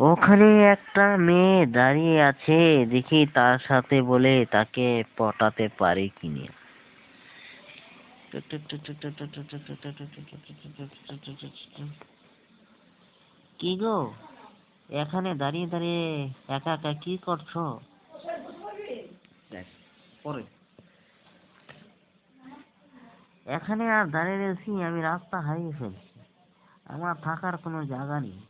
ওখানে একটা মেয়ে দাঁড়িয়ে আছে দেখি তার সাথে বলে তাকে পটাতে পারি কিনা। কি গো? এখানে দাঁড়িয়ে দাঁড়িয়ে একা একা কি করছ? পরে। এখানে আর দাঁড়িয়ে রয়েছি আমি রাস্তা হারিয়ে ফেলছি। আমার থাকার কোনো জায়গা নেই।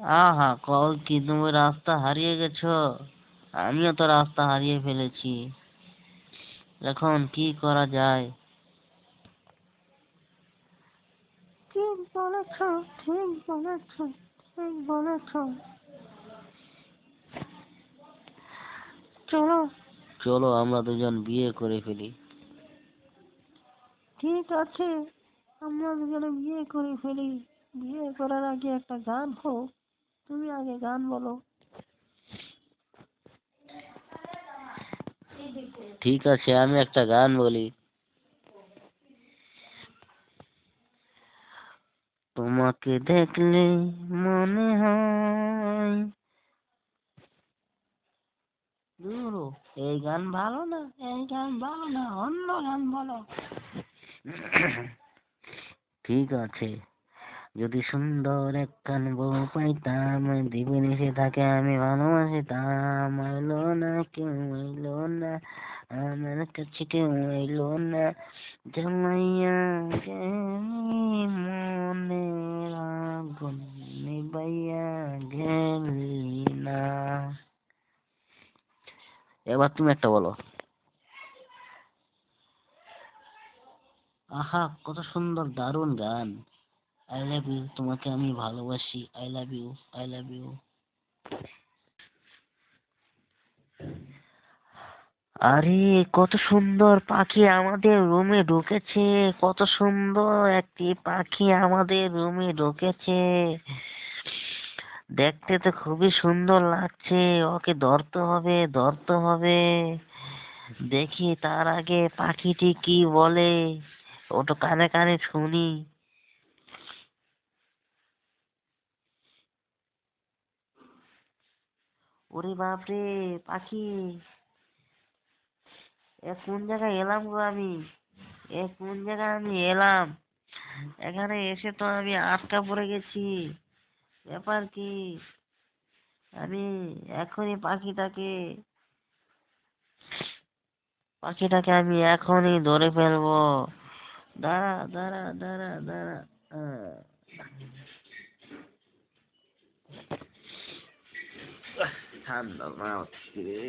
আহা কল কি তুমি রাস্তা হারিয়ে গেছো? আমিও তো রাস্তা হারিয়ে ফেলেছি। এখন কি করা যায়? ঠিক বলেছ ঠিক বলেছ ঠিক বলেছ। চলো। চলো আমরা দুজন বিয়ে করে ফেলি। ঠিক আছে আমরা দুজনে বিয়ে করে ফেলি। বিয়ে করার আগে একটা গান হোক। তুমি আগে গান বলো। ঠিক আছে, আমি একটা গান বলি। তোমাকে দেখলে মনে হয় এই গান ভালো না, এই গান ভালো না, অন্য গান বলো। ঠিক আছে। যদি সুন্দর একখান বউ পাইতাম দিবে নিশে থাকে আমি ভালোবাসিতাম। এলো না, কেউ এলো না, আমার কাছে কেউ এলো না। আগুন নিবাইয়া গেলি না। এবার তুমি একটা বলো। আহা, কত সুন্দর দারুণ গান। আই লাভ ইউ তোমাকে আমি ভালোবাসি। I love you I love you আরে, কত সুন্দর পাখি আমাদের রুমে ঢুকেছে। কত সুন্দর একটি পাখি আমাদের রুমে ঢুকেছে। দেখতে তো খুবই সুন্দর লাগছে। ওকে ধরতে হবে ধরতে হবে। দেখি তার আগে পাখিটি কি বলে। ওটা কানে কানে শুনি। ওরে বাপরে, পাখি। এ কোন জায়গায় এলাম গো আমি? এ কোন জায়গায় আমি এলাম? এখানে এসে তো আমি আটকা পড়ে গেছি। ব্যাপার কি? আমি এখনই পাখিটাকে পাখিটাকে আমি এখনই ধরে ফেলব। দাঁড়া দাঁড়া দাঁড়া দাঁড়া। আহ। ঠান্ডা না হচ্ছে রে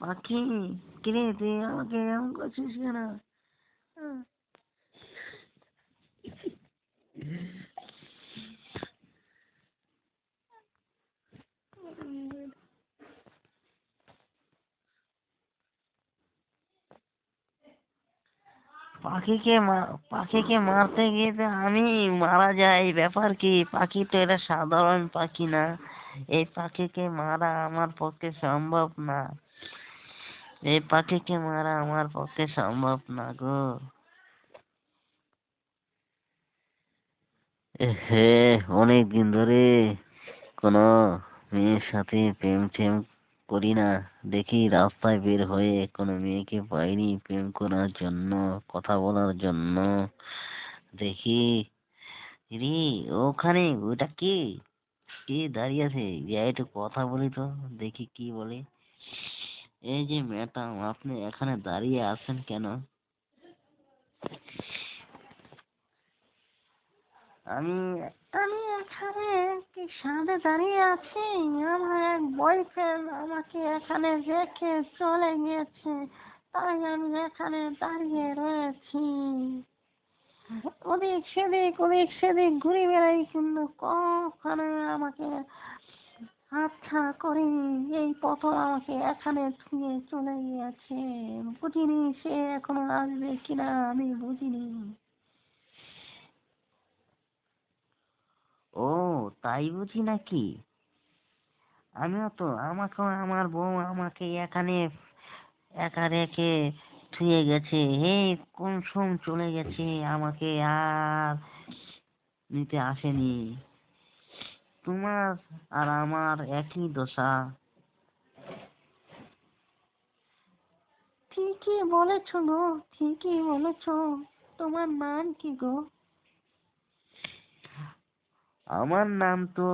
পাখি কিরে তুই আমাকে এমন করছিস কেন আহ। পাখিকে পাখিকে মারতে গিয়ে তো আমি মারা যাই ব্যাপার কি? পাখি তো এটা সাধারণ পাখি না। এই পাখিকে মারা আমার পক্ষে সম্ভব না। এই পাখিকে মারা আমার পক্ষে সম্ভব না গো। হে অনেক দিন ধরে কোনো মেয়ের সাথে প্রেম টেম করি না। দেখি রাস্তায় বের হয়ে কোনো মেয়েকে পাইনি প্রেম করার জন্য, কথা বলার জন্য। দেখি রে ওখানে, ওটা কে? কে দাঁড়িয়ে আছে? যে একটু কথা বলি তো, দেখি কি বলে। এই যে ম্যাডাম, আপনি এখানে দাঁড়িয়ে আছেন কেন? আমি আমি এখানে কি সামনে দাঁড়িয়ে আছি। আমার এক বয়ফ্রেন্ড আমাকে এখানে রেখে চলে গিয়েছে তাই আমি এখানে দাঁড়িয়ে রয়েছি। ওদিক সেদিক ওদিক সেদিক ঘুরে বেড়াই, কিন্তু কখনো আমাকে আচ্ছা করেনি এই প্রথম আমাকে এখানে ছুঁয়ে চলে গিয়েছে। বুঝিনি সে এখনও আসবে কিনা, আমি বুঝিনি। তাই বুঝি নাকি? আমিও তো আমাকে, আমার বউ আমাকে এখানে, একা রেখে থুয়ে গেছে। এই কোন সোম চলে গেছে আমাকে আর নিতে আসেনি। তোমার আর আমার একই দশা। ঠিকই বলেছ গো, ঠিকই বলেছ। তোমার নাম কি গো? আমার নাম তো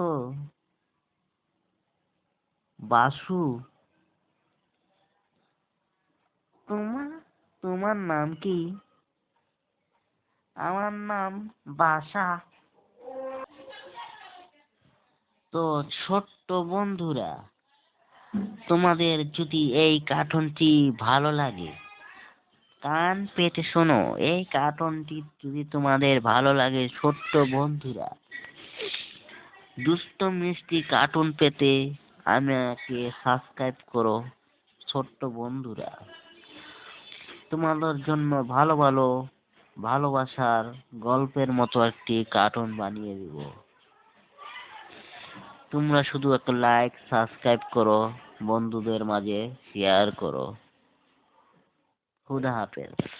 বাসু। তোমার তোমার নাম কি? আমার নাম বাসা। তো ছোট্ট বন্ধুরা, তোমাদের যদি এই কার্টুনটি ভালো লাগে, কান পেতে শোনো। এই কার্টুনটি যদি তোমাদের ভালো লাগে, ছোট্ট বন্ধুরা দুষ্ট মিষ্টি কার্টুন পেতে আমাকে সাবস্ক্রাইব করো, ছোট্ট বন্ধুরা। তোমাদের জন্য ভালো ভালো ভালোবাসার গল্পের মতো একটি কার্টুন বানিয়ে দিব। তোমরা শুধু একটা লাইক সাবস্ক্রাইব করো, বন্ধুদের মাঝে শেয়ার করো। খুদা হাফেজ।